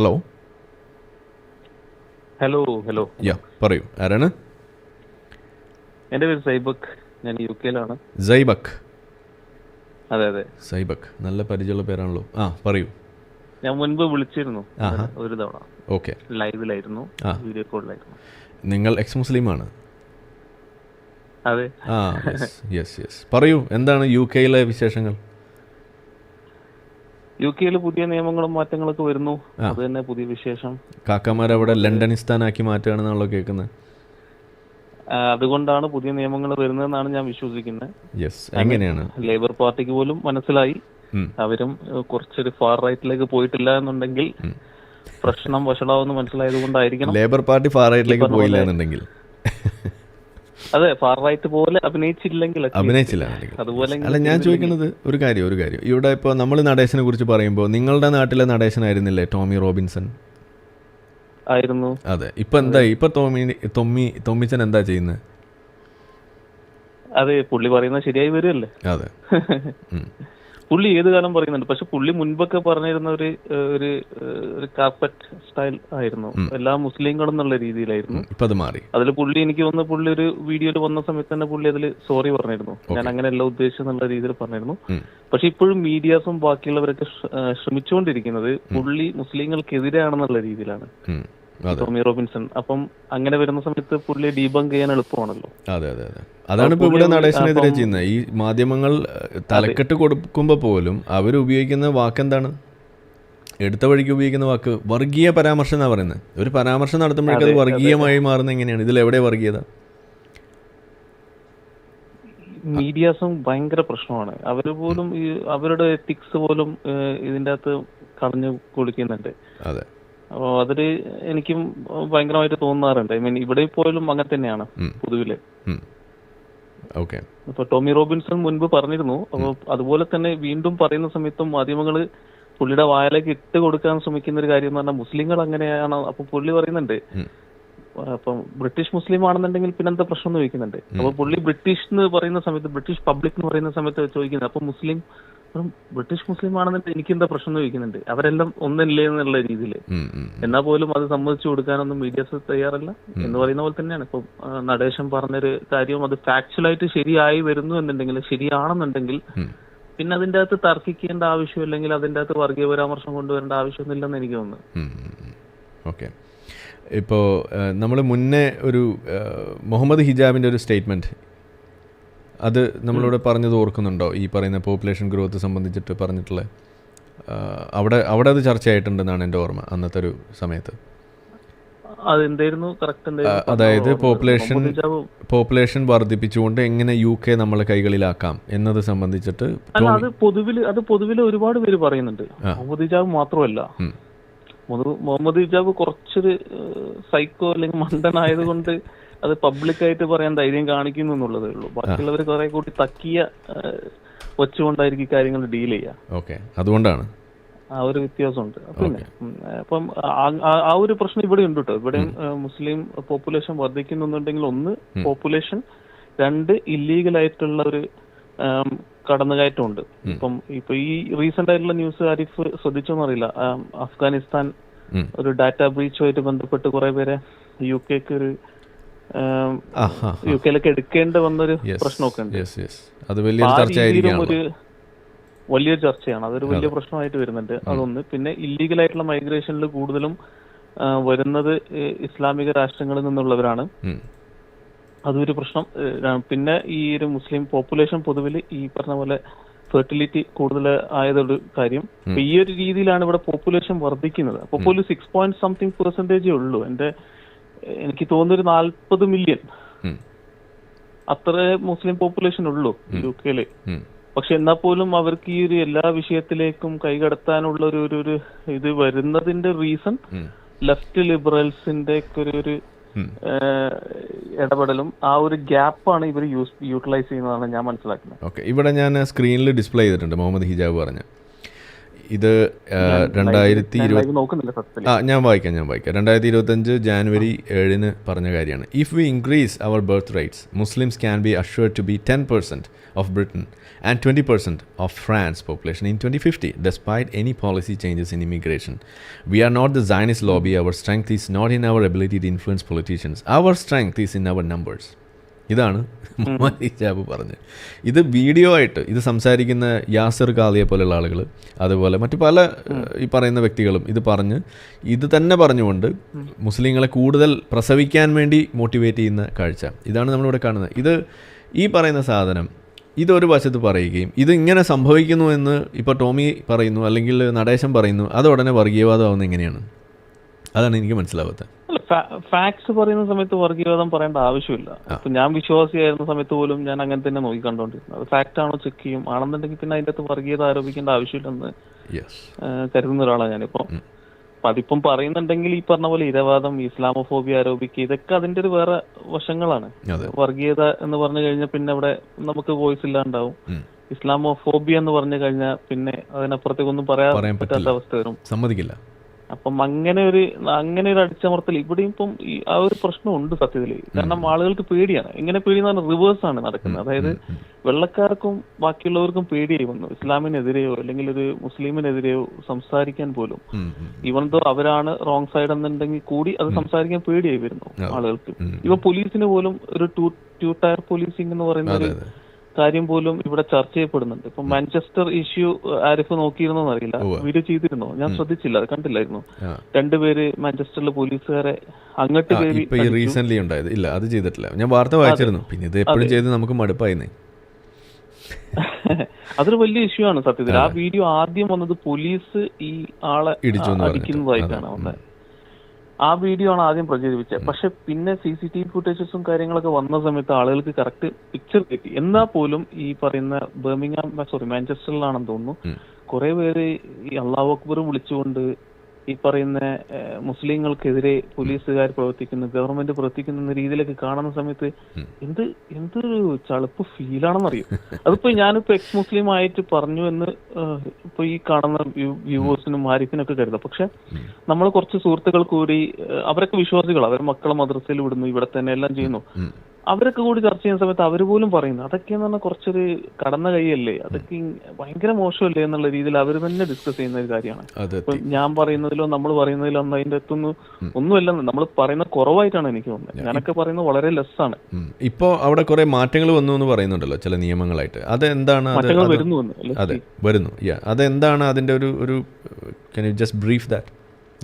Hello hello hello യാ പറയൂ. ആരാണ്? എന്റെ പേര് സൈബക്. ഞാൻ യു കെയിലാണ് സൈബക്. അതെ അതെ. സൈബക്. നല്ല പരിചയമുള്ള പേരാണല്ലോ. ആ പറയൂ. ഞാൻ മുൻപ് വിളിച്ചിരുന്നു. ഒരു തവണ. ഓക്കെ. ലൈവിലായിരുന്നു. വീഡിയോ കോളിലായിരുന്നു. നിങ്ങൾ എക്സ് മുസ്ലിമാണ് അതെ. ആ യെസ് യെസ് പറയൂ എന്താണ് യു കെയിലെ വിശേഷങ്ങൾ? യു കെയിൽ പുതിയ നിയമങ്ങളും മാറ്റങ്ങളൊക്കെ വരുന്നു. അത് തന്നെ പുതിയ വിശേഷം. കാക്കമാർ അവിടെ ലണ്ടനിസ്ഥാനാക്കി മാറ്റുകയാണെന്നാണല്ലോ കേൾക്കുന്നത്. അതുകൊണ്ടാണ് പുതിയ നിയമങ്ങൾ വരുന്നതെന്നാണ് ഞാൻ വിശ്വസിക്കുന്നത്. യെസ് എങ്ങനെയാണ്? ലേബർ പാർട്ടിക്ക് പോലും മനസ്സിലായി. അവരും കുറച്ചൊരു ഫാർ റൈറ്റിലേക്ക് പോയിട്ടില്ല എന്നുണ്ടെങ്കിൽ പ്രശ്നം വഷളാവെന്ന് മനസ്സിലായത് കൊണ്ടായിരിക്കണം ലേബർ പാർട്ടി ഫാർ റൈറ്റിലേക്ക് പോയില്ല എന്നുണ്ടെങ്കിൽ. അതെ ഫാർ റൈറ്റ് പോലെ അഭിനയിച്ചില്ലെങ്കിൽ അഭിനയിച്ചില്ല അതുപോലെ അല്ല ഞാൻ ചോദിക്കുന്നത് ഒരു കാര്യം ഒരു കാര്യം. ഇവിടെ ഇപ്പോൾ നമ്മൾ നടേശനെ കുറിച്ച് പറയുമ്പോൾ നിങ്ങളുടെ നാട്ടിലെ നടേശനായിരുന്നില്ലേ ടോമി റോബിൻസൺ? ആയിരുന്നു. അതെ. ഇപ്പൊ എന്താ ഇപ്പൊ ടോമി തൊമ്മി തൊമ്മിച്ചൻ എന്താ ചെയ്യുന്നത് അതെ പുള്ളി പറയുന്നത് ശരിയായി വരുമല്ലേ അതെ. പുള്ളി ഏത് കാലം പറയുന്നുണ്ട്? പക്ഷെ പുള്ളി മുൻപൊക്കെ പറഞ്ഞിരുന്ന ഒരു ഒരു കാർപ്പറ്റ് സ്റ്റൈൽ ആയിരുന്നു. എല്ലാ മുസ്ലിങ്ങളും എന്നുള്ള രീതിയിലായിരുന്നു. അതിൽ പുള്ളി എനിക്ക് വന്ന പുള്ളി ഒരു വീഡിയോയിൽ വന്ന സമയത്ത് തന്നെ പുള്ളി അതിൽ സോറി പറഞ്ഞിരുന്നു. ഞാൻ അങ്ങനെയല്ല ഉദ്ദേശം എന്നുള്ള രീതിയിൽ പറഞ്ഞിരുന്നു. പക്ഷെ ഇപ്പോഴും മീഡിയാസും ബാക്കിയുള്ളവരൊക്കെ ശ്ര- ശ്രമിച്ചുകൊണ്ടിരിക്കുന്നത് പുള്ളി മുസ്ലിങ്ങൾക്കെതിരാണെന്നുള്ള രീതിയിലാണ്. Tommy Robinson. അപ്പം അങ്ങനെ വരുന്ന സമയത്ത് പുള്ളിയെ ഡീബങ്ക് ചെയ്യാൻ എളുപ്പമാണല്ലോ. അതെ അതെ അതെ. അതാണ് ഇപ്പൊ ഇവിടെ പുള്ളി നടേശനെതിരെ ചെയ്യുന്നത്. ഈ മാധ്യമങ്ങൾ തലക്കെട്ട് കൊടുക്കുമ്പോൾ പോലും അവർ ഉപയോഗിക്കുന്ന വാക്കെന്താണ് എടുത്ത വഴിക്ക് ഉപയോഗിക്കുന്ന വാക്ക്. വർഗീയ പരാമർശം എന്നാ പറയുന്നത്. ഒരു പരാമർശം നടത്തുമ്പോഴേക്കും അത് വർഗീയമായി മാറുന്ന എങ്ങനെയാണ്? ഇതിൽ എവിടെ വർഗീയത? മീഡിയാസും ഭയങ്കര പ്രശ്നമാണ്. അവർ പോലും ഈ അവരുടെ എത്തിക്സ് പോലും ഇതിന്റെ അകത്ത് കളഞ്ഞു കുളിക്കുന്നുണ്ട്. അതെ. അപ്പോൾ അതിൽ എനിക്കും ഭയങ്കരമായിട്ട് തോന്നാറുണ്ട്. ഐ മീൻ ഇവിടെ പോലും അങ്ങനെ തന്നെയാണ്. പൊതുവിൽ. ഓക്കെ. ഇപ്പൊ ടോമി റോബിൻസൺ മുൻപ് പറഞ്ഞിരുന്നു. അപ്പോൾ അതുപോലെ തന്നെ വീണ്ടും പറയുന്ന സമയത്തും മാധ്യമങ്ങൾ പുള്ളിയുടെ വായലേക്ക് ഇട്ട് കൊടുക്കാൻ ശ്രമിക്കുന്ന ഒരു കാര്യം എന്ന് പറഞ്ഞാൽ മുസ്ലിങ്ങൾ അങ്ങനെയാണ് അപ്പൊ പുള്ളി പറയുന്നുണ്ട്. അപ്പം ബ്രിട്ടീഷ് മുസ്ലിം ആണെന്നുണ്ടെങ്കിൽ പിന്നെ എന്താ പ്രശ്നം ചോദിക്കുന്നുണ്ട്. അപ്പൊ പുള്ളി ബ്രിട്ടീഷ് എന്ന് പറയുന്ന സമയത്ത് ബ്രിട്ടീഷ് പബ്ലിക് എന്ന് പറയുന്ന സമയത്ത് ചോദിക്കുന്നത് അപ്പൊ മുസ്ലിം അപ്പം ബ്രിട്ടീഷ് മുസ്ലിം ആണെന്നുണ്ടെങ്കിൽ എനിക്ക് എന്താ പ്രശ്നം ചോദിക്കുന്നുണ്ട്. അവരെല്ലാം ഒന്നല്ലേ എന്നുള്ള രീതിയിൽ എന്നാ പോലും അത് സമ്മതിച്ചു കൊടുക്കാനൊന്നും മീഡിയസ് തയ്യാറല്ല എന്ന് പറയുന്ന പോലെ തന്നെയാണ്. ഇപ്പൊ നടേശൻ പറഞ്ഞൊരു കാര്യം അത് ഫാക്ച്വലായിട്ട് ശരിയായി വരുന്നു എന്നുണ്ടെങ്കിൽ ശരിയാണെന്നുണ്ടെങ്കിൽ പിന്നെ അതിന്റെ അകത്ത് തർക്കിക്കേണ്ട ആവശ്യം അല്ലെങ്കിൽ അതിന്റെ അകത്ത് വർഗീയ പരാമർശം കൊണ്ടുവരേണ്ട ആവശ്യമൊന്നുമില്ലെന്ന് എനിക്ക് തോന്നുന്നു. ഓക്കെ. ഇപ്പോൾ നമ്മൾ മുന്നേ ഒരു മുഹമ്മദ് ഹിജാബിന്റെ ഒരു സ്റ്റേറ്റ്മെന്റ് അത് നമ്മളിവിടെ പറഞ്ഞത് ഓർക്കുന്നുണ്ടോ? ഈ പറയുന്ന പോപ്പുലേഷൻ ഗ്രോത്ത് സംബന്ധിച്ചിട്ട് പറഞ്ഞിട്ടുള്ള അവിടെ അവിടെ അത് ചർച്ചയായിട്ടുണ്ടെന്നാണ് എന്റെ ഓർമ്മ അന്നത്തെ ഒരു സമയത്ത്. അതായത് പോപ്പുലേഷൻ പോപ്പുലേഷൻ വർദ്ധിപ്പിച്ചുകൊണ്ട് എങ്ങനെ യു കെ നമ്മളെ കൈകളിലാക്കാം എന്നത് സംബന്ധിച്ചിട്ട് അത് പൊതുവിൽ അത് പൊതുവിൽ ഒരുപാട് പേര് പറയുന്നുണ്ട്. മുഹമ്മദ് ഹിജാബ് മാത്രമല്ല. മുഹമ്മദ് ഹിജാബ് കുറച്ചൊരു സൈക്കോ അല്ലെങ്കിൽ മണ്ടനായത് കൊണ്ട് അത് പബ്ലിക്കായിട്ട് പറയാൻ ധൈര്യം കാണിക്കുന്നു എന്നുള്ളതേ ഉള്ളൂ. ബാക്കിയുള്ളവർ കുറെ കൂടി തക്കിയ വച്ചുകൊണ്ടായിരിക്കും കാര്യങ്ങൾ ഡീൽ ചെയ്യുക ഓക്കെ. അതുകൊണ്ടാണ്. ആ ഒരു വ്യത്യാസമുണ്ട്. പിന്നെ അപ്പം ആ- ഒരു പ്രശ്നം ഇവിടെ ഉണ്ട് കേട്ടോ ഇവിടെ മുസ്ലിം പോപ്പുലേഷൻ വർദ്ധിക്കുന്നുണ്ടെങ്കിൽ ഒന്ന് പോപ്പുലേഷൻ രണ്ട് ഇല്ലീഗൽ ആയിട്ടുള്ള ഒരു കടന്നുകയറ്റം ഉണ്ട് ഇപ്പം ഇപ്പൊ ഈ റീസെന്റ് ആയിട്ടുള്ള ന്യൂസ് ആരിഫ് ശ്രദ്ധിച്ചോന്ന് അറിയില്ല. ആം, അഫ്ഗാനിസ്ഥാൻ ഒരു ഡാറ്റ ബ്രീച്ചുമായിട്ട് ബന്ധപ്പെട്ട് കുറെ പേരെ യു കെക്ക് ഒരു യു കെയിലൊക്കെ എടുക്കേണ്ടി വന്നൊരു പ്രശ്നമൊക്കെ ഉണ്ട്. അത് വലിയൊരു ഒരു വലിയൊരു ചർച്ചയാണ്. അതൊരു വലിയ പ്രശ്നമായിട്ട് വരുന്നുണ്ട്. അതൊന്ന്. പിന്നെ ഇല്ലീഗൽ ആയിട്ടുള്ള മൈഗ്രേഷനിൽ കൂടുതലും വരുന്നത് ഇസ്ലാമിക രാഷ്ട്രങ്ങളിൽ നിന്നുള്ളവരാണ്. അതൊരു പ്രശ്നം. പിന്നെ ഈ ഒരു മുസ്ലിം പോപ്പുലേഷൻ പൊതുവിൽ ഈ പറഞ്ഞ പോലെ ഫെർട്ടിലിറ്റി കൂടുതൽ ആയതൊരു കാര്യം. ഈ ഒരു രീതിയിലാണ് ഇവിടെ പോപ്പുലേഷൻ വർദ്ധിക്കുന്നത്. അപ്പൊ പോലും സിക്സ് പോയിന്റ് സംതിങ് പെർസെന്റേജേ ഉള്ളൂ. എന്റെ എനിക്ക് തോന്നുന്നു ഒരു നാൽപ്പത് മില്യൺ അത്ര മുസ്ലിം പോപ്പുലേഷൻ ഉള്ളൂ യു കെയിൽ. പക്ഷെ എന്നാൽ പോലും അവർക്ക് ഈ ഒരു എല്ലാ വിഷയത്തിലേക്കും കൈകടത്താനുള്ള ഒരു ഒരു ഇത് വരുന്നതിന്റെ റീസൺ. ലെഫ്റ്റ് ലിബറൽസിന്റെ ഒക്കെ ഒരു ഒരു. ഇടപെടലും ആ ഒരു ഗ്യാപ്പാണ് ഇവർ യൂസ് യൂട്ടിലൈസ് ചെയ്യുന്നതാണ് ഞാൻ മനസ്സിലാക്കുന്നത്. ഇവിടെ ഞാൻ സ്ക്രീനിൽ ഡിസ്പ്ലേ ചെയ്തിട്ടുണ്ട്. മുഹമ്മദ് ഹിജാബ് പറഞ്ഞ. ഇത് രണ്ടായിരത്തി ഇരുപത്തി ആ ഞാൻ വായിക്കാം ഞാൻ വായിക്കാം. രണ്ടായിരത്തി ഇരുപത്തഞ്ച് ജാനുവരി ഏഴിന് പറഞ്ഞ കാര്യമാണ്. If we increase our birth rates Muslims can be assured to be ten percent of Britain and twenty percent of France population in twenty fifty despite any policy changes in immigration we are not the Zionist lobby our strength is not in our ability to influence politicians our strength is in our numbers ഇതാണ് Mohammed ഹിജാബ് പറഞ്ഞത്. ഇത് video ആയിട്ട് ഇത് സംസാരിക്കുന്ന യാസിർ കാളിയെ പോലെയുള്ള ആളുകൾ അതുപോലെ മറ്റു പല ഈ പറയുന്ന വ്യക്തികളും ഇത് പറഞ്ഞ് ഇത് തന്നെ പറഞ്ഞുകൊണ്ട് മുസ്ലിങ്ങളെ കൂടുതൽ പ്രസവിക്കാൻ വേണ്ടി മോട്ടിവേറ്റ് ചെയ്യുന്ന കാഴ്ച. ഇതാണ് നമ്മളിവിടെ കാണുന്നത്. ഇത് ഈ പറയുന്ന സാധനം ഇതൊരു വശത്ത് പറയുകയും ഇത് ഇങ്ങനെ സംഭവിക്കുന്നു എന്ന് ഇപ്പോൾ ടോമി പറയുന്നു അല്ലെങ്കിൽ നടേശൻ പറയുന്നു അത് ഉടനെ വർഗീയവാദമാവുന്ന എങ്ങനെയാണ്? അതാണ് എനിക്ക് മനസ്സിലാവാത്തത്. ഫാക്ട്സ് പറയുന്ന സമയത്ത് വർഗീയവാദം പറയേണ്ട ആവശ്യമില്ല. ഇപ്പൊ ഞാൻ വിശ്വാസിയായിരുന്ന സമയത്ത് പോലും ഞാൻ അങ്ങനെ തന്നെ നോക്കി കണ്ടോണ്ടിരുന്നത് അത് ഫാക്ട് ആണോ ചെക്ക് ചെയ്യും. ആണെന്നുണ്ടെങ്കിൽ പിന്നെ അതിന്റെ അകത്ത് വർഗീയത ആരോപിക്കേണ്ട ആവശ്യമില്ലെന്ന് കരുതുന്ന ഒരാളാണ് ഞാനിപ്പോ. അതിപ്പം പറയുന്നുണ്ടെങ്കിൽ ഈ പറഞ്ഞ പോലെ ഇരവാദം ഇസ്ലാമോഫോബിയ ആരോപിക്കുക ഇതൊക്കെ അതിന്റെ ഒരു വേറെ വശങ്ങളാണ്. വർഗീയത എന്ന് പറഞ്ഞു കഴിഞ്ഞാൽ പിന്നെ അവിടെ നമുക്ക് വോയിസ് ഇല്ലാണ്ടാവും. ഇസ്ലാമോഫോബിയ എന്ന് പറഞ്ഞു കഴിഞ്ഞാൽ പിന്നെ അതിനപ്പുറത്തേക്കൊന്നും പറയാൻ പറ്റാത്ത അവസ്ഥ വരും. സമ്മതിക്കില്ല. അപ്പം അങ്ങനെ ഒരു അങ്ങനെ ഒരു അടിച്ചമർത്തൽ ഇവിടെയും ഇപ്പം ഈ ആ ഒരു പ്രശ്നമുണ്ട് സത്യത്തിൽ കാരണം ആളുകൾക്ക് പേടിയാണ്. ഇങ്ങനെ പേടി എന്ന് പറഞ്ഞാൽ റിവേഴ്സ് ആണ് നടക്കുന്നത്. അതായത് വെള്ളക്കാർക്കും ബാക്കിയുള്ളവർക്കും പേടിയായി വന്നു. ഇസ്ലാമിനെതിരെയോ അല്ലെങ്കിൽ ഒരു മുസ്ലിമിനെതിരെയോ സംസാരിക്കാൻ പോലും. ഇവൻ തോ അവരാണ് റോങ് സൈഡ് എന്നുണ്ടെങ്കിൽ കൂടി അത് സംസാരിക്കാൻ പേടിയായി വരുന്നു ആളുകൾക്ക്. ഇപ്പൊ ഇവ പോലീസിന് പോലും ഒരു ടു ടു ടയർ പോലീസിംഗ് എന്ന് പറയുന്ന ഒരു കാര്യം പോലും ഇവിടെ ചർച്ച ചെയ്യപ്പെടുന്നുണ്ട്. ഇപ്പൊ മാഞ്ചസ്റ്റർ ഇഷ്യൂ ആരിഫ് നോക്കിയിരുന്നോ എന്നറിയില്ല വീഡിയോ ചെയ്തിരുന്നോ ഞാൻ ശ്രദ്ധിച്ചില്ല അത് കണ്ടില്ലായിരുന്നു. രണ്ടുപേര് മാഞ്ചസ്റ്ററിലെ പോലീസുകാരെ അങ്ങോട്ട് കയറി റീസെന്റ് ഉണ്ടായത്. ഇല്ല അത് ചെയ്തിട്ടില്ല. ഞാൻ വാർത്ത വായിച്ചിരുന്നു. പിന്നെ ഇത് എപ്പോഴും ചെയ്ത് നമുക്ക് മടുപ്പായിരുന്നേ അതൊരു വലിയ ഇഷ്യൂ ആണ് സത്യത്തിൽ. ആ വീഡിയോ ആദ്യം വന്നത് പോലീസ് ഈ ആളെ അടിക്കുന്നതായിട്ടാണ് വന്നത്. ആ വീഡിയോ ആണ് ആദ്യം പ്രചരിപ്പിച്ചത്. പക്ഷെ പിന്നെ സി സി ടി വി ഫുട്ടേജസും കാര്യങ്ങളൊക്കെ വന്ന സമയത്ത് ആളുകൾക്ക് കറക്റ്റ് പിക്ചർ കിട്ടി. എന്നാൽ പോലും ഈ പറയുന്ന ബേമിങ്ങാം സോറി മാഞ്ചസ്റ്ററിലാണെന്ന് തോന്നുന്നു. കുറെ പേര് ഈ അള്ളാഹു അക്ബർ വിളിച്ചുകൊണ്ട് ഈ പറയുന്ന മുസ്ലിങ്ങൾക്കെതിരെ പോലീസുകാർ പ്രവർത്തിക്കുന്നു ഗവൺമെന്റ് പ്രവർത്തിക്കുന്നു എന്ന രീതിയിലൊക്കെ കാണുന്ന സമയത്ത് എന്ത് എന്തൊരു ചളുപ്പ് ഫീലാണെന്നറിയോ? അതിപ്പോ ഞാനിപ്പോ എക്സ് മുസ്ലിം ആയിട്ട് പറഞ്ഞു എന്ന് ഇപ്പൊ ഈ കാണുന്ന വ്യൂവേഴ്സിനും ആരിഫിനും ഒക്കെ കരുതാം. പക്ഷെ നമ്മൾ കുറച്ച് സുഹൃത്തുക്കൾ കൂടി അവരൊക്കെ വിശ്വാസികൾ അവർ മക്കളെ മദ്രസയിൽ വിടുന്നു ഇവിടെ തന്നെ എല്ലാം ചെയ്യുന്നു. അവരൊക്കെ കൂടി ചർച്ച ചെയ്യുന്ന സമയത്ത് അവർ പോലും പറയുന്നു. അതൊക്കെ എന്ന് പറഞ്ഞാൽ കുറച്ചൊരു കടന്ന കൈയല്ലേ? അതൊക്കെ ഭയങ്കര മോശമല്ലേ എന്നുള്ള രീതിയിൽ അവർ തന്നെ ഡിസ്കസ് ചെയ്യുന്ന ഒരു കാര്യമാണ്. ഇപ്പൊ ഞാൻ പറയുന്നതിലോ നമ്മൾ പറയുന്നതിലോ ഒന്നും അതിന്റെ അകത്തൊന്നും ഒന്നുമല്ല. നമ്മൾ പറയുന്ന കുറവായിട്ടാണ് എനിക്ക് തോന്നുന്നത്. ഞാനൊക്കെ പറയുന്നത് വളരെ ലെസ് ആണ് ഉം. ഇപ്പോ അവിടെ കുറെ മാറ്റങ്ങൾ വന്നു എന്ന് പറയുന്നുണ്ടല്ലോ ചില നിയമങ്ങളായിട്ട്. അത് എന്താണ് മാറ്റങ്ങൾ വരുന്നു അതെ വരുന്നു. അതെന്താണ് അതിന്റെ ഒരു ഒരു can you just brief that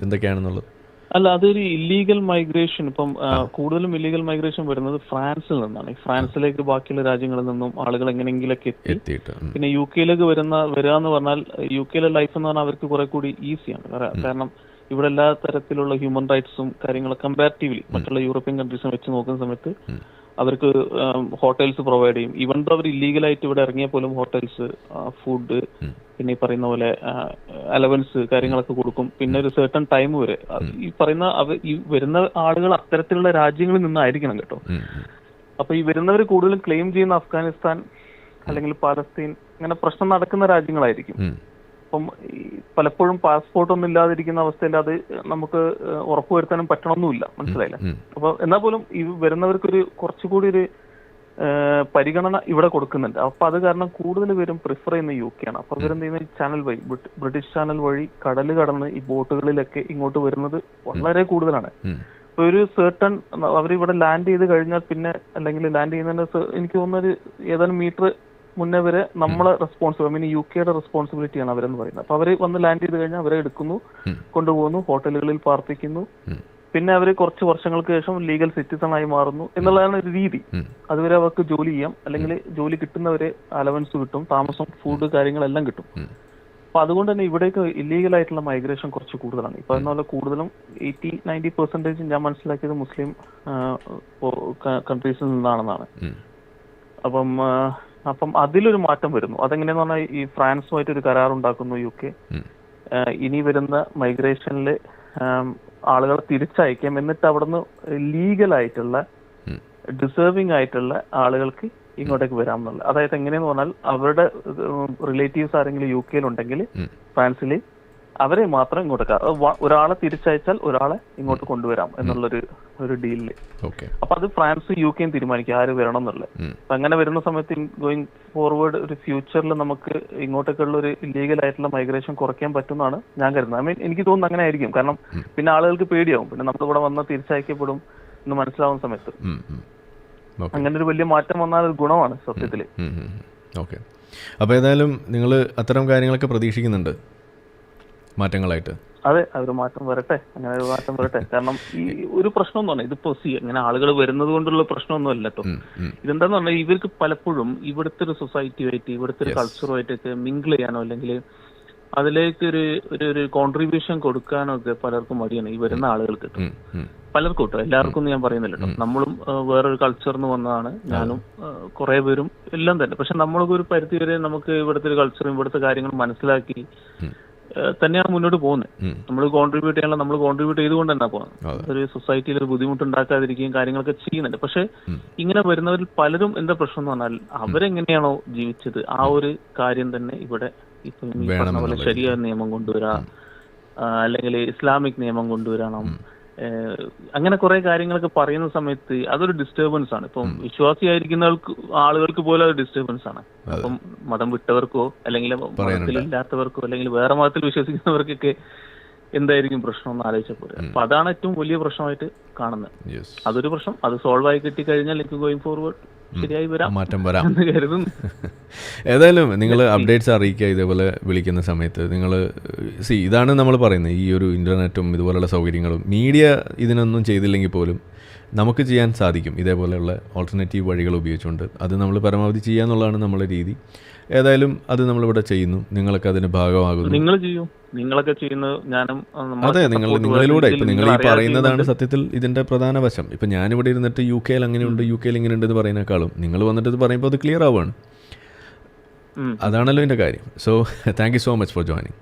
എന്തൊക്കെയാണെന്നുള്ളത്? അല്ല അതൊരു ഇല്ലീഗൽ മൈഗ്രേഷൻ ഇപ്പം കൂടുതലും ഇല്ലീഗൽ മൈഗ്രേഷൻ വരുന്നത് ഫ്രാൻസിൽ നിന്നാണ്. ഫ്രാൻസിലേക്ക് ബാക്കിയുള്ള രാജ്യങ്ങളിൽ നിന്നും ആളുകൾ എങ്ങനെയെങ്കിലൊക്കെ എത്തി. പിന്നെ യു കെയിലേക്ക് വരുന്ന വരിക എന്ന് പറഞ്ഞാൽ യു കെയിലെ ലൈഫ് എന്ന് പറഞ്ഞാൽ അവർക്ക് കുറെ കൂടി ഈസിയാണ് കാരണം ഇവിടെ എല്ലാ തരത്തിലുള്ള ഹ്യൂമൻ റൈറ്റ്സും കാര്യങ്ങളും കമ്പാരിറ്റീവ്ലി മറ്റുള്ള യൂറോപ്യൻ കൺട്രീസും വെച്ച് നോക്കുന്ന സമയത്ത് അവർക്ക് ഹോട്ടൽസ് പ്രൊവൈഡ് ചെയ്യും. ഈവൻ ദോ അവർ ഇല്ലീഗലായിട്ട് ഇവിടെ ഇറങ്ങിയ പോലും ഹോട്ടൽസ് ഫുഡ് പിന്നെ ഈ പറയുന്ന പോലെ അലവൻസ് കാര്യങ്ങളൊക്കെ കൊടുക്കും. പിന്നെ ഒരു സെർട്ടൺ ടൈം വരെ. ഈ പറയുന്ന ഈ വരുന്ന ആളുകൾ അത്തരത്തിലുള്ള രാജ്യങ്ങളിൽ നിന്നായിരിക്കണം കേട്ടോ. അപ്പൊ ഈ വരുന്നവർ കൂടുതലും ക്ലെയിം ചെയ്യുന്ന അഫ്ഗാനിസ്ഥാൻ അല്ലെങ്കിൽ പാലസ്തീൻ അങ്ങനെ പ്രശ്നം നടക്കുന്ന രാജ്യങ്ങളായിരിക്കും. അപ്പം പലപ്പോഴും പാസ്പോർട്ട് ഒന്നും ഇല്ലാതിരിക്കുന്ന അവസ്ഥയിൽ അത് നമുക്ക് ഉറപ്പുവരുത്താനും പറ്റണമെന്നില്ല മനസ്സിലായില്ല. അപ്പൊ എന്നാൽ പോലും ഈ വരുന്നവർക്കൊരു കുറച്ചുകൂടി ഒരു പരിഗണന ഇവിടെ കൊടുക്കുന്നുണ്ട്. അപ്പൊ അത് കാരണം കൂടുതൽ പേരും പ്രിഫർ ചെയ്യുന്ന യു കെ ആണ്. അപ്പൊ ഇവരെന്ത് ചെയ്യുന്ന ചാനൽ വഴി ബ്രിട്ടീഷ് ചാനൽ വഴി കടൽ കടന്ന് ഈ ബോട്ടുകളിലൊക്കെ ഇങ്ങോട്ട് വരുന്നത് വളരെ കൂടുതലാണ്. ഒരു സെർട്ടൺ അവരിവിടെ ലാൻഡ് ചെയ്ത് കഴിഞ്ഞാൽ പിന്നെ അല്ലെങ്കിൽ ലാൻഡ് ചെയ്യുന്നതിന്റെ എനിക്ക് തോന്നുന്ന ഒരു ഏതാനും മീറ്റർ മുന്നേ വരെ നമ്മളെ റെസ്പോൺസിബിൾ മീൻ യു കെയുടെ റെസ്പോൺസിബിലിറ്റി ആണ് അവരെന്ന് പറയുന്നത്. അപ്പൊ അവർ വന്ന് ലാൻഡ് ചെയ്ത് കഴിഞ്ഞാൽ അവരെ എടുക്കുന്നു കൊണ്ടുപോകുന്നു ഹോട്ടലുകളിൽ പാർപ്പിക്കുന്നു പിന്നെ അവർ കുറച്ച് വർഷങ്ങൾക്ക് ശേഷം ലീഗൽ സിറ്റിസൺ ആയി മാറുന്നു എന്നുള്ളതാണ് ഒരു രീതി. അതുവരെ അവർക്ക് ജോലി ചെയ്യാം. അല്ലെങ്കിൽ ജോലി കിട്ടുന്നവരെ അലവൻസ് കിട്ടും താമസം ഫുഡ് കാര്യങ്ങളെല്ലാം കിട്ടും. അപ്പൊ അതുകൊണ്ട് തന്നെ ഇവിടേക്ക് ഇല്ലീഗൽ ആയിട്ടുള്ള മൈഗ്രേഷൻ കുറച്ച് കൂടുതലാണ്. ഇപ്പൊ എന്നുള്ള കൂടുതലും എയ്റ്റി നയന്റി പെർസെന്റേജ് ഞാൻ മനസ്സിലാക്കിയത് മുസ്ലിം കൺട്രീസിൽ നിന്നാണെന്നാണ്. അപ്പം അപ്പം അതിലൊരു മാറ്റം വരുന്നു. അതെങ്ങനെയാന്ന് പറഞ്ഞാൽ ഈ ഫ്രാൻസുമായിട്ട് ഒരു കരാർ ഉണ്ടാക്കുന്നു യു കെ ഇനി വരുന്ന മൈഗ്രേഷനിൽ ആളുകളെ തിരിച്ചയക്കാം. എന്നിട്ട് അവിടുന്ന് ലീഗലായിട്ടുള്ള. ഡിസേർവിംഗ് ആയിട്ടുള്ള ആളുകൾക്ക് ഇങ്ങോട്ടേക്ക് വരാം എന്നുള്ളത് അതായത് എങ്ങനെയെന്ന് പറഞ്ഞാൽ അവരുടെ റിലേറ്റീവ്സ് ആരെങ്കിലും യു കെയിലുണ്ടെങ്കിൽ. ഫ്രാൻസിൽ അവരെ മാത്രം ഇങ്ങോട്ട് ഒരാളെ തിരിച്ചയച്ചാൽ ഒരാളെ ഇങ്ങോട്ട് കൊണ്ടുവരാം എന്നുള്ളൊരു ഒരു ഡീലിൽ. അപ്പൊ അത് ഫ്രാൻസും യു കെയും തീരുമാനിക്കും ആര് വരണം എന്നുള്ളത് അപ്പൊ അങ്ങനെ വരുന്ന സമയത്ത് ഗോയിങ് ഫോർവേഡ് ഒരു ഫ്യൂച്ചറിൽ നമുക്ക് ഇങ്ങോട്ടേക്കുള്ള ഒരു ലീഗൽ ആയിട്ടുള്ള മൈഗ്രേഷൻ കുറയ്ക്കാൻ പറ്റുമെന്നാണ് ഞാൻ കരുതുന്നത്. ഐ മീൻ എനിക്ക് തോന്നുന്നു അങ്ങനെ ആയിരിക്കും. കാരണം പിന്നെ ആളുകൾക്ക് പേടിയാവും. പിന്നെ നമ്മൾ ഇവിടെ വന്ന് തിരിച്ചയക്കപ്പെടും എന്ന് മനസ്സിലാവുന്ന സമയത്ത്. അങ്ങനെ ഒരു വലിയ മാറ്റം വന്നാൽ ഒരു ഗുണമാണ് സത്യത്തിൽ. ഓക്കെ. അപ്പോൾ ഏതായാലും നിങ്ങൾ അത്തരം കാര്യങ്ങളൊക്കെ പ്രതീക്ഷിക്കുന്നുണ്ട്. മാറ്റങ്ങളായിട്ട്? അതെ അതൊരു മാറ്റം വരട്ടെ. അങ്ങനെ ഒരു മാറ്റം വരട്ടെ. കാരണം ഈ ഒരു പ്രശ്നം എന്ന് പറഞ്ഞാൽ ഇതിപ്പോ സി അങ്ങനെ ആളുകൾ വരുന്നത് കൊണ്ടുള്ള പ്രശ്നമൊന്നും അല്ല കേട്ടോ. ഇതെന്താന്ന് പറഞ്ഞാൽ ഇവർക്ക് പലപ്പോഴും ഇവിടുത്തെ ഒരു സൊസൈറ്റിയുമായിട്ട് ഇവിടുത്തെ ഒരു കൾച്ചറുമായിട്ടൊക്കെ മിങ്കിൾ ചെയ്യാനോ അല്ലെങ്കിൽ അതിലേക്ക് ഒരു ഒരു കോൺട്രിബ്യൂഷൻ കൊടുക്കാനോ ഒക്കെ പലർക്കും മടിയാണ് ഈ വരുന്ന ആളുകൾക്ക് കേട്ടോ. പലർക്കും കേട്ടോ എല്ലാവർക്കും ഞാൻ പറയുന്നില്ല കേട്ടോ നമ്മളും വേറൊരു കൾച്ചറിന്ന് വന്നതാണ്. ഞാനും കുറെ പേരും എല്ലാം തന്നെ. പക്ഷെ നമ്മളൊക്കെ ഒരു പരിധി വരെ നമുക്ക് ഇവിടുത്തെ ഒരു കൾച്ചറും ഇവിടുത്തെ കാര്യങ്ങളും മനസ്സിലാക്കി തന്നെയാണ് മുന്നോട്ട് പോകുന്നത്. നമ്മൾ കോൺട്രിബ്യൂട്ട് ചെയ്യാനുള്ള നമ്മൾ കോൺട്രിബ്യൂട്ട് ചെയ്തുകൊണ്ട് തന്നെ പോകുന്നത് ഒരു സൊസൈറ്റിയിൽ ഒരു ബുദ്ധിമുട്ട് ഉണ്ടാക്കാതിരിക്കുകയും കാര്യങ്ങളൊക്കെ ചെയ്യുന്നുണ്ട്. പക്ഷെ ഇങ്ങനെ വരുന്നവരിൽ പലരും എന്താ പ്രശ്നം എന്ന് പറഞ്ഞാൽ അവരെങ്ങനെയാണോ ജീവിച്ചത്? ആ ഒരു കാര്യം തന്നെ ഇവിടെ ഇപ്പം ഈ പറഞ്ഞ പോലെ ശരിയായ നിയമം കൊണ്ടുവരാ. അല്ലെങ്കിൽ ഇസ്ലാമിക് നിയമം കൊണ്ടുവരണം. അങ്ങനെ കുറെ കാര്യങ്ങളൊക്കെ പറയുന്ന സമയത്ത് അതൊരു ഡിസ്റ്റർബൻസ് ആണ്. ഇപ്പം ആയിരിക്കുന്ന ആളുകൾക്ക് പോലും അത് ഡിസ്റ്റർബൻസ് ആണ്. അപ്പം മതം വിട്ടവർക്കോ അല്ലെങ്കിൽ മതത്തിലില്ലാത്തവർക്കോ അല്ലെങ്കിൽ വേറെ മതത്തിൽ വിശ്വസിക്കുന്നവർക്കൊക്കെ എന്തായിരിക്കും പ്രശ്നം എന്ന് ആലോചിച്ചപ്പോൾ അപ്പൊ അതാണ് ഏറ്റവും വലിയ പ്രശ്നമായിട്ട് കാണുന്നത്. അതൊരു പ്രശ്നം അത് സോൾവ് ആയി കിട്ടിക്കഴിഞ്ഞാൽ എനിക്ക് ഗോയിങ് ഫോർവേഡ് ശരിയായി വരാം മാറ്റം വരാം. കരുതുന്നു. ഏതായാലും നിങ്ങൾ അപ്ഡേറ്റ്സ് അറിയിക്കുക ഇതേപോലെ വിളിക്കുന്ന സമയത്ത്. നിങ്ങൾ സി ഇതാണ് നമ്മൾ പറയുന്നത് ഈ ഒരു ഇന്റർനെറ്റും ഇതുപോലുള്ള സൗകര്യങ്ങളും. മീഡിയ ഇതിനൊന്നും ചെയ്തില്ലെങ്കിൽ പോലും നമുക്ക് ചെയ്യാൻ സാധിക്കും. ഇതേപോലെയുള്ള ഓൾട്ടർനേറ്റീവ് വഴികൾ ഉപയോഗിച്ചുകൊണ്ട് അത് നമ്മൾ പരമാവധി ചെയ്യുക എന്നുള്ളതാണ് നമ്മളെ രീതി. ഏതായാലും അത് നമ്മളിവിടെ ചെയ്യുന്നു. നിങ്ങളൊക്കെ അതിന് ഭാഗമാകുന്നു. നിങ്ങൾ ചെയ്യൂ. നിങ്ങളൊക്കെ ചെയ്യുന്നത് ഞാനും അതെ നിങ്ങൾ നിങ്ങളിലൂടെ. ഇപ്പം നിങ്ങൾ ഈ പറയുന്നതാണ് സത്യത്തിൽ ഇതിന്റെ പ്രധാന വശം. ഇപ്പം ഞാനിവിടെ ഇരുന്നിട്ട് യു കെയിൽ അങ്ങനെയുണ്ട് യു കെയിൽ ഇങ്ങനെ ഉണ്ട് എന്ന് പറയുന്നേക്കാളും നിങ്ങൾ വന്നിട്ട് ഇത് പറയുമ്പോൾ അത് ക്ലിയർ ആവുകയാണ്. അതാണല്ലോ എന്റെ കാര്യം. So thank you so much for joining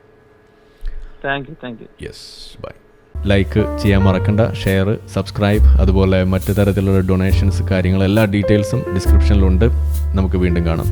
thank you thank you yes bye like ചെയ്യാൻ മറക്കണ്ട ഷെയർ സബ്സ്ക്രൈബ് അതുപോലെ മറ്റു തരത്തിലുള്ള ഡൊണേഷൻസ് കാര്യങ്ങൾ എല്ലാ ഡീറ്റെയിൽസും ഡിസ്ക്രിപ്ഷനിലുണ്ട് നമുക്ക് വീണ്ടും കാണാം.